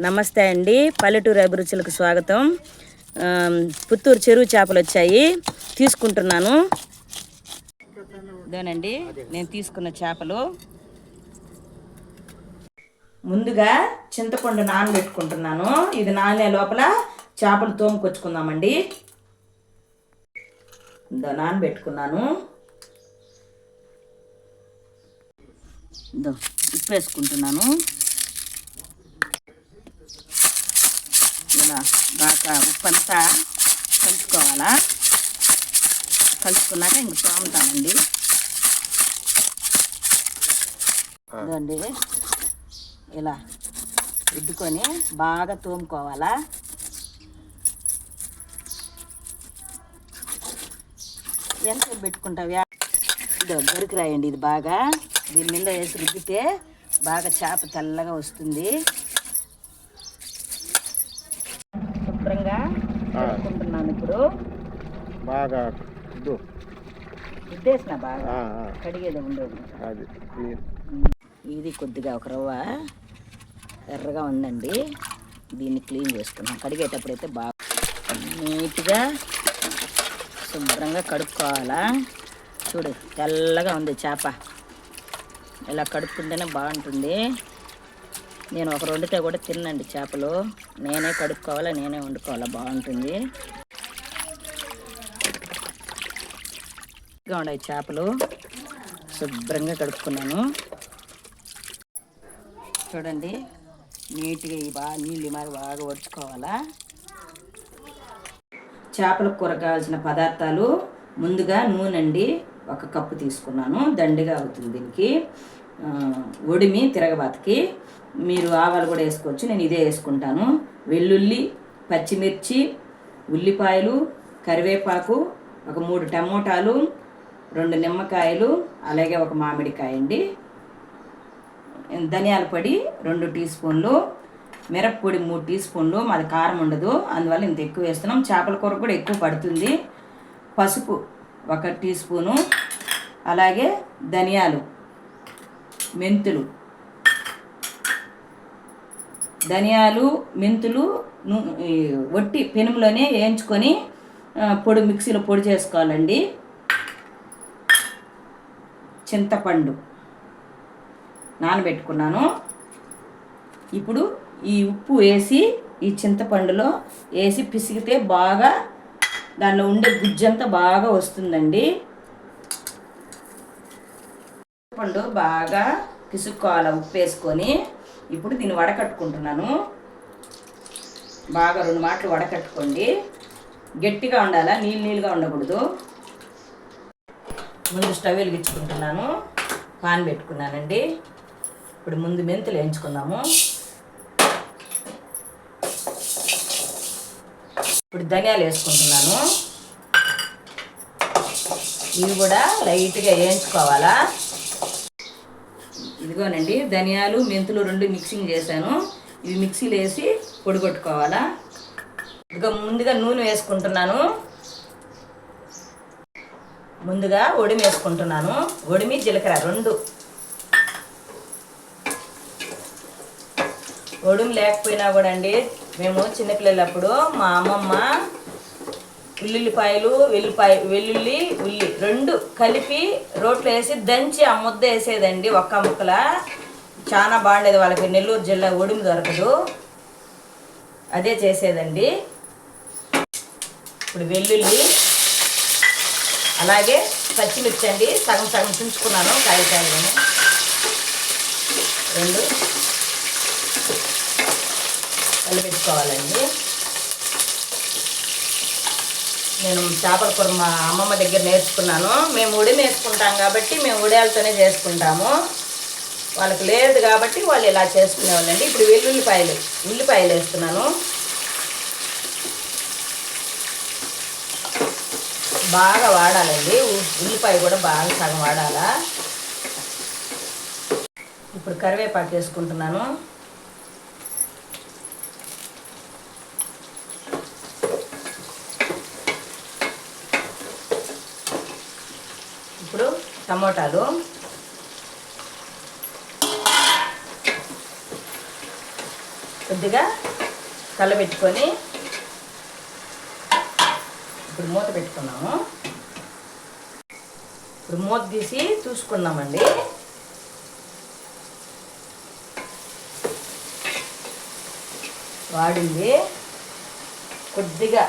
నమస్తే అండి. పల్లెటూరు అభిరుచులకు స్వాగతం. పుత్తూరు చెరువు చేపలు వచ్చాయి. తీసుకుంటున్నాను. ఇదేనండి నేను తీసుకున్న చేపలు. ముందుగా చింతపండు నానబెట్టుకుంటున్నాను. ఇది నానే లోపల చేపలు తోముకొచ్చుకుందామండి. ఇందో నానబెట్టుకున్నాను. ఇందో ఉప్పు వేసుకుంటున్నాను ఇలా బాగా ఉప్పు అంతా కలుపుకోవాలా? కలుపుకున్నాక ఇంక తోముతానండి ఇదండి ఇలా రుద్దుకొని బాగా తోముకోవాలా? ఎంత పెట్టుకుంటావా ఇదో గరికి రాయండి ఇది బాగా. దీని మీద వేసి రుద్దితే బాగా చేప తెల్లగా వస్తుంది శుభ్రంగా కడుక్కుంటున్నాను ఇప్పుడు బాగా ఇద్దు బాగా కడిగేది ఉండదు అది ఇది కొద్దిగా ఒక రవ్వ ఎర్రగా ఉందండి దీన్ని క్లీన్ చేసుకున్నాం కడిగేటప్పుడు అయితే బాగా నీట్గా శుభ్రంగా కడుక్కోవాలా చూడు తెల్లగా ఉంది చేప ఇలా కడుక్కుంటేనే బాగుంటుంది నేను ఒక వండితే కూడా తిన్నండి చేపలు నేనే కడుక్కోవాలా నేనే వండుకోవాలా బాగుంటుంది ఇంకా ఉన్నాయి చేపలు. శుభ్రంగా కడుక్కున్నాను. చూడండి నీట్గా ఈ బాగా నీళ్ళు మరి బాగా వడుచుకోవాలా చేపల కూర కావాల్సిన పదార్థాలు ముందుగా నూనె అండి ఒక కప్పు తీసుకున్నాను. దండిగా అవుతుంది దీనికి. ఒడిమి తిరగబాతకి. మీరు ఆవాలు కూడా వేసుకోవచ్చు నేను ఇదే వేసుకుంటాను. వెల్లుల్లి పచ్చిమిర్చి ఉల్లిపాయలు కరివేపాకు ఒక మూడు టమోటాలు రెండు నిమ్మకాయలు అలాగే ఒక మామిడికాయ అండి ధనియాల పొడి రెండు టీ స్పూన్లు మిరప్పొడి మూడు టీ స్పూన్లు మాది కారం ఉండదు అందువల్ల ఇంత ఎక్కువ వేస్తున్నాం. చేపల కూర కూడా ఎక్కువ పడుతుంది. పసుపు ఒక టీ స్పూను అలాగే ధనియాలు మెంతులు. ధనియాలు మెంతులు వట్టి పెనుములోనే వేయించుకొని పొడి మిక్సీలో పొడి చేసుకోవాలండి. చింతపండు నానబెట్టుకున్నాను. ఇప్పుడు ఈ ఉప్పు వేసి ఈ చింతపండులో వేసి పిసిగితే బాగా దానిలో ఉండే గుజ్జంతా బాగా వస్తుందండి. చింతపండు బాగా పిసుక్కోవాలి ఉప్పు వేసుకొని. ఇప్పుడు దీన్ని వడకట్టుకుంటున్నాను. బాగా రెండు మాటలు వడకట్టుకోండి. గట్టిగా ఉండాలా? నీళ్ళు నీళ్ళుగా ఉండకూడదు. ముందు స్టవ్ వెలిగించుకుంటున్నాను. పాన్ పెట్టుకున్నానండి. ఇప్పుడు ముందు మెంతులు వేయించుకుందాము. ఇప్పుడు ధనియాలు వేసుకుంటున్నాను. ఇవి కూడా లైట్గా వేయించుకోవాలా? ఇదిగోనండి ధనియాలు మెంతులు రెండు మిక్సింగ్ చేశాను. ఇవి మిక్సీలో వేసి పొడిగొట్టుకోవాలా? ఇదిగో ముందుగా నూనె వేసుకుంటున్నాను. ముందుగా ఒడిమి వేసుకుంటున్నాను. ఒడిమి జీలకర్ర రెండు. ఒడిమి లేకపోయినా కూడా అండి మేము చిన్నపిల్లలప్పుడు మా అమ్మమ్మ ఉల్లిపాయలు వెల్లిపాయ వెల్లుల్లి ఉల్లి రెండు కలిపి రోట్లో వేసి దంచి ఆ ముద్ద వేసేదండి ఒక్క ముక్కల. చాలా బాగుండేది వాళ్ళకి. నెల్లూరు జిల్లా ఒడిమి దొరకదు. అదే చేసేదండి. ఇప్పుడు వెల్లుల్లి అలాగే పచ్చిమిర్చి అండి సగం సగం తుంచుకున్నాను కాయకాయలను రెండు. కలిపెట్టుకోవాలండి. నేను చేపల కూర మా అమ్మమ్మ దగ్గర నేర్చుకున్నాను. మేము ఉడిమి వేసుకుంటాం కాబట్టి మేము ఉడేలతోనే చేసుకుంటాము. వాళ్ళకి లేదు కాబట్టి వాళ్ళు ఇలా చేసుకునేవాళ్ళండి. ఇప్పుడు వెల్లుల్లిపాయలు ఉల్లిపాయలు వేస్తున్నాను. బాగా వాడాలండి. ఉ- ఉల్లిపాయ కూడా బాగా సగం వాడాలా. ఇప్పుడు కరివేపాకు వేసుకుంటున్నాను. ఇప్పుడు టమోటాలు. కొద్దిగా కలబెట్టుకొని ఇప్పుడు మూత పెట్టుకున్నాము. ఇప్పుడు మూత తీసి చూసుకున్నామండి వాడింది. కొద్దిగా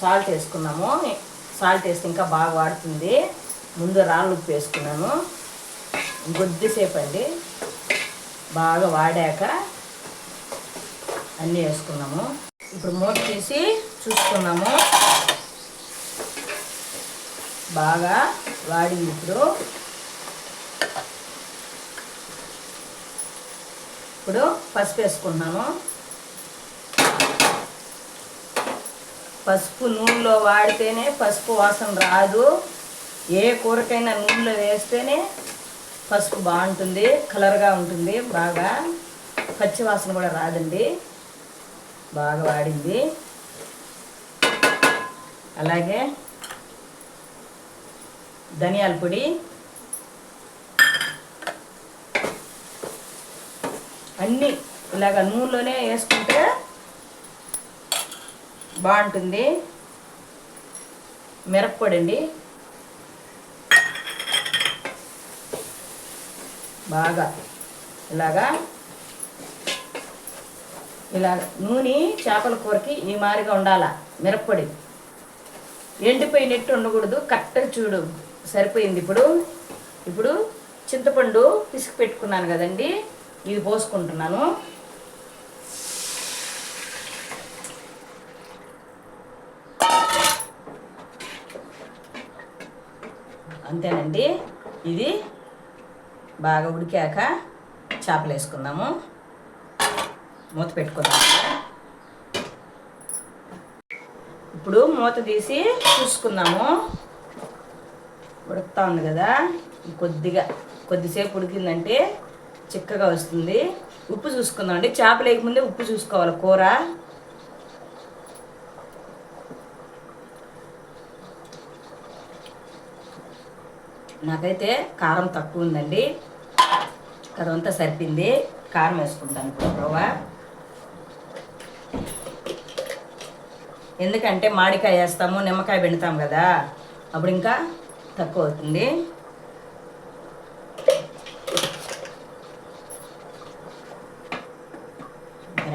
సాల్ట్ వేసుకున్నాము. సాల్ట్ వేస్తే ఇంకా బాగా వాడుతుంది. ముందు రాళ్ళు ఉప్పు వేసుకున్నాను. కొద్దిసేపు అండి. బాగా వాడాక అన్నీ వేసుకున్నాము. ఇప్పుడు మూత తీసి చూసుకున్నాము బాగా వాడింది ఇప్పుడు. ఇప్పుడు పసుపు వేసుకున్నాము పసుపు నూనెలో వాడితేనే పసుపు వాసన రాదు. ఏ కూరకైనా నూనెలో వేస్తేనే పసుపు బాగుంటుంది కలర్గా ఉంటుంది బాగా పచ్చి వాసన కూడా రాదండి. బాగా వాడింది. అలాగే ధనియాల పొడి. అన్నీ ఇలాగ నూనెలోనే వేసుకుంటే బాగుంటుంది. మిరప్పొడి అండి బాగా ఇలాగా ఇలా నూనె చేపల కూరకి ఈ మారిగా ఉండాల? మిరప్పొడి. ఎండిపోయినట్టు ఉండకూడదు కరెక్ట్గా చూడు. సరిపోయింది ఇప్పుడు. ఇప్పుడు చింతపండు పిసికి పెట్టుకున్నాను కదండి. ఇది పోసుకుంటున్నాను. అంతేనండి. ఇది బాగా ఉడికాక చేపలు వేసుకుందాము మూత పెట్టుకుందాం. ఇప్పుడు మూత తీసి చూసుకుందాము. ఉడుకుతా ఉంది కదా? కొద్దిగా కొద్దిసేపు ఉడికిందంటే చిక్కగా వస్తుంది. ఉప్పు చూసుకుందాం అండి. చేప లేకముందే ఉప్పు చూసుకోవాలి కూర. నాకైతే కారం తక్కువ ఉందండి. కదంతా సరిపింది. కారం వేసుకుంటాను ఇప్పుడు ఎందుకంటే మామిడికాయ వేస్తాము నిమ్మకాయ పెడతాం కదా. అప్పుడు ఇంకా తక్కువ అవుతుంది.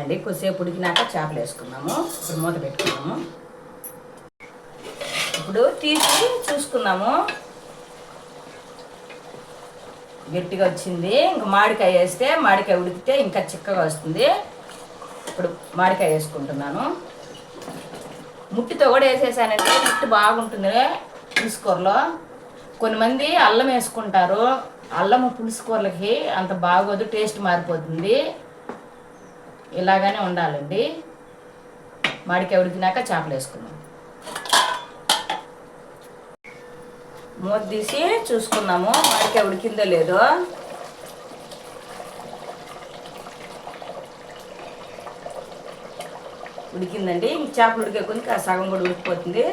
అండి కొద్దిసేపు ఉడికినాక చేపలు వేసుకున్నాము. ఇప్పుడు మూత పెట్టుకున్నాము. ఇప్పుడు తీసి చూసుకున్నాము గట్టిగా వచ్చింది. ఇంకా మామిడికాయ వేస్తే మామిడికాయ ఉడికితే ఇంకా చిక్కగా వస్తుంది. ఇప్పుడు మామిడికాయ వేసుకుంటున్నాను. ముట్టితో కూడా వేసేసానంటే ముట్టి బాగుంటుంది. పులుసుకూరలో కొంతమంది అల్లం వేసుకుంటారు. అల్లం పులుసుకూరలకి అంత బాగోదు టేస్ట్ మారిపోతుంది. ఇలాగానే ఉండాలండి. మామిడికాయ ఉడికినాక చేపలు వేసుకున్నాం మూత తీసి చూసుకున్నాము. మామిడికాయ ఉడికిందో లేదో. ఉడికిందండి. ఇంక చేపలు ఉడికే కొంచెం ఆ సగం కూడా ఉడికిపోతుంది.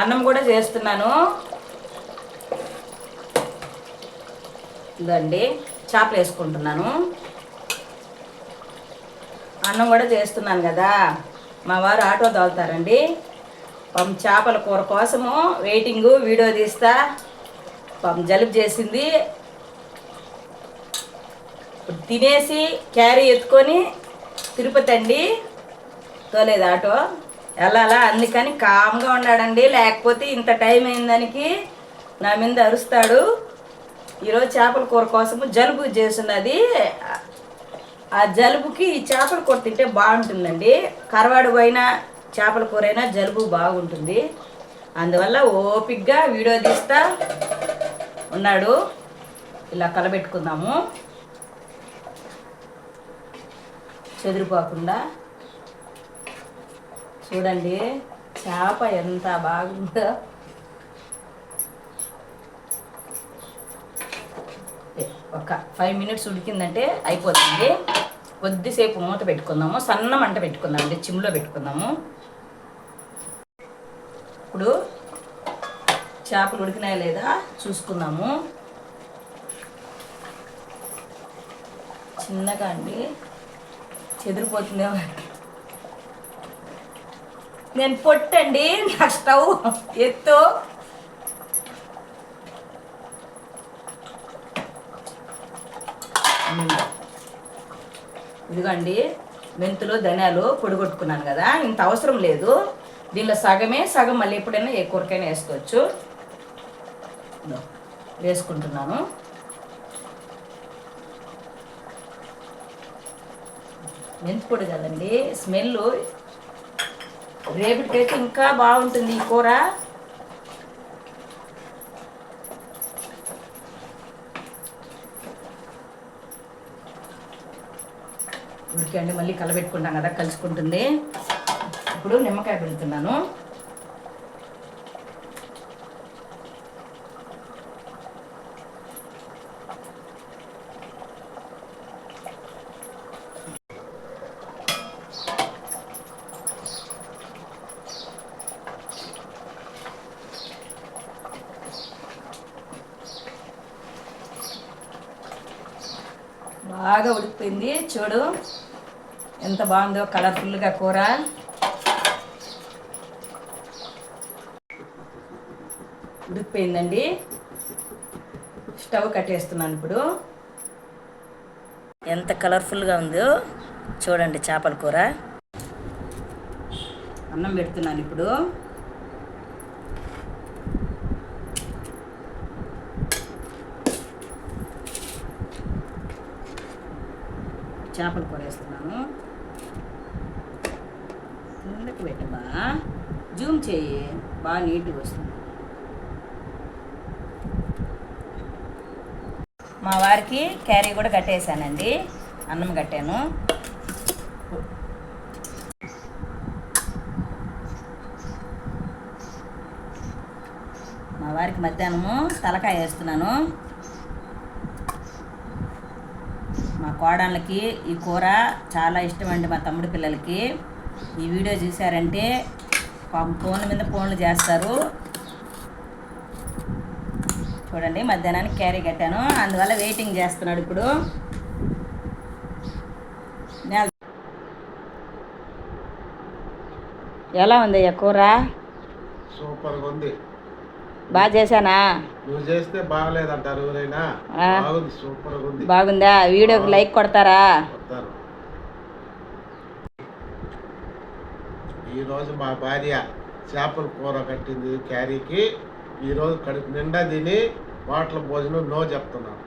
అన్నం కూడా చేస్తున్నాను. ఇదండి చేపలు వేసుకుంటున్నాను. అన్నం కూడా చేస్తున్నాను కదా. మా వారు ఆటో తోలుతారండి. పాపం చేపల కూర కోసము వెయిటింగు వీడియో తీస్తా. పాపం జలుబు చేసింది. తినేసి క్యారీ ఎత్తుకొని తిరుపతి అండి. తోలేదు ఆటో. వెళ్ళాలా? అందుకని కామ్గా ఉన్నాడండి. లేకపోతే ఇంత టైం అయిందానికి నా మీద అరుస్తాడు. ఈరోజు చేపల కూర కోసము జలుబు చేస్తున్నది. ఆ జలుబుకి ఈ చేపల కూర తింటే బాగుంటుందండి. కరవాడు పోయినా చేపల కూర అయినా జలుబు బాగుంటుంది. అందువల్ల ఓపిగ్గా వీడియో తీస్తా ఉన్నాడు. ఇలా కలబెట్టుకుందాము. చెదిరిపోకుండా చూడండి చేప ఎంత బాగుందో. ఒక ఫైవ్ మినిట్స్ ఉడికిందంటే అయిపోతుంది. కొద్దిసేపు మూత పెట్టుకుందాము. సన్న మంట పెట్టుకుందాం అంటే చిమ్లో పెట్టుకుందాము. ఇప్పుడు చేపలు ఉడికినాయా లేదా చూసుకుందాము. చిన్నగా అండి. చెదిరిపోతుందే నేను పొట్టండి నా స్టవ్ ఎత్తు. ఇదిగోండి మెంతులు ధనియాలు పొడిగొట్టుకున్నాను కదా ఇంత అవసరం లేదు. దీనిలో సగమే సగం మళ్ళీ ఎప్పుడైనా ఏ కూరకైనా వేసుకోవచ్చు. వేసుకుంటున్నాను. మెంతి కదండి స్మెల్ రేపటికైతే ఇంకా బాగుంటుంది ఈ కూర. ఉడికండి మళ్ళీ కలబెట్టుకుంటాం కదా కలుసుకుంటుంది. ఇప్పుడు నిమ్మకాయ పెడుతున్నాను. అయిపోయింది. చూడు ఎంత బాగుందో కలర్ఫుల్గా కూర. ఉడికిపోయిందండి. స్టవ్ కట్టేస్తున్నాను ఇప్పుడు. ఎంత కలర్ఫుల్గా ఉందో చూడండి చేపల కూర. అన్నం పెడుతున్నాను ఇప్పుడు. చేపల కూర వేస్తున్నాను. కిందకి పెట్టబా జూమ్ చేయి. బాగా నీట్గా వస్తుంది. మా వారికి క్యారీ కూడా కట్టేశానండి. అన్నం కట్టాను. మా వారికి మధ్యాహ్నము తలకాయ వేస్తున్నాను. మా కోడళ్ళకి ఈ కూర చాలా ఇష్టం అండి మా తమ్ముడి పిల్లలకి. ఈ వీడియో చూసారంటే ఫోన్ల మీద ఫోన్లు చేస్తారు. చూడండి మధ్యాహ్నానికి క్యారీ కట్టాను. అందువల్ల వెయిటింగ్ చేస్తున్నాడు ఇప్పుడు. ఎలా ఉంది ఈ కూర? సూపర్గా ఉంది. బాగా చేశానా? నువ్వు చేస్తే బాగలేదంటారు. బాగుంది సూపర్గా ఉంది బాగుందా? వీడియోకి లైక్ కొడతారా? ఈరోజు మా భార్య చేపల కూర కట్టింది క్యారీకి. ఈరోజు కడుపు నిండా తిని వాటర్ భోజనం నో చెప్తున్నాను.